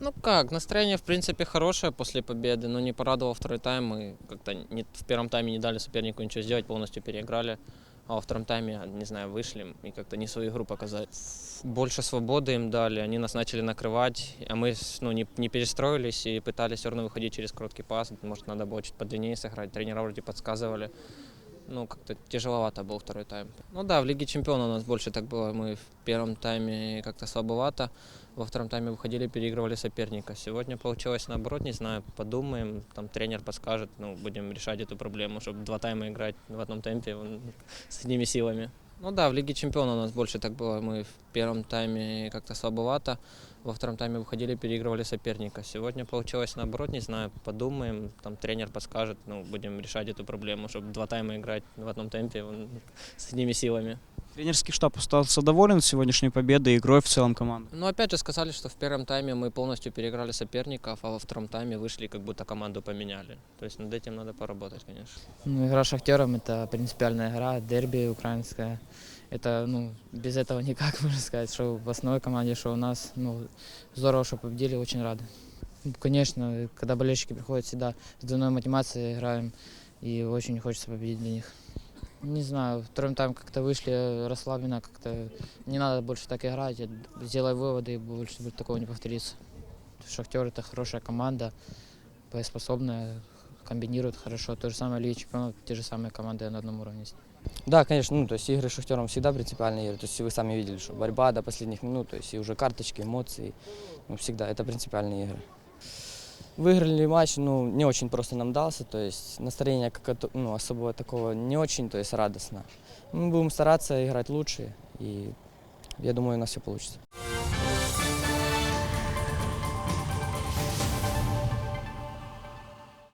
Ну как, настроение в принципе хорошее после победы, но не порадовал второй тайм. Мы как-то не, в первом тайме не дали сопернику ничего сделать, полностью переиграли. А во втором тайме, не знаю, вышли и как-то не свою игру показали. Больше свободы им дали, они нас начали накрывать, а мы ну, не, не перестроились и пытались все равно выходить через короткий пас. Может, надо было чуть подлиннее сыграть, тренера вроде подсказывали. Ну, как-то тяжеловато был второй тайм. Ну да, в Лиге Чемпионов у нас больше так было. Мы в первом тайме как-то слабовато, во втором тайме выходили, переигрывали соперника. Сегодня получилось наоборот, не знаю, подумаем, там тренер подскажет, ну, будем решать эту проблему, чтобы два тайма играть в одном темпе с одними силами. Ну да, в Лиге Чемпионов у нас больше так было. Мы в первом тайме как-то слабовато, во втором тайме выходили, переигрывали соперника. Сегодня получилось наоборот, не знаю, подумаем, там тренер подскажет, ну, будем решать эту проблему, чтобы два тайма играть в одном темпе м, с одними силами. Тренерский штаб остался доволен сегодняшней победой и игрой в целом команды. Ну, опять же сказали, что в первом тайме мы полностью переиграли соперников, а во втором тайме вышли, как будто команду поменяли. То есть над этим надо поработать, конечно. Ну, игра с Шахтером – это принципиальная игра, дерби украинская. Это, ну, без этого никак, можно сказать, что в основной команде, что у нас, ну, здорово, что победили, очень рады. Ну, Конечно, когда болельщики приходят, всегда с двойной мотивацией играем, и очень хочется победить для них. Не знаю, вторым тайм как-то вышли расслабленно, как-то не надо больше так играть, сделай выводы, и больше такого не повторится. Шахтер – это хорошая команда, боеспособная, комбинирует хорошо. То же самое Лига Чемпионов, те же самые команды на одном уровне. Да, конечно, ну, то есть игры с Шахтером всегда принципиальные игры. То есть вы сами видели, что борьба до последних минут, то есть и уже карточки, эмоции, ну, всегда это принципиальные игры. Выиграли матч, ну, не очень просто нам дался, то есть настроение как ну, особого такого не очень, то есть радостно. Мы будем стараться играть лучше, и я думаю, у нас все получится.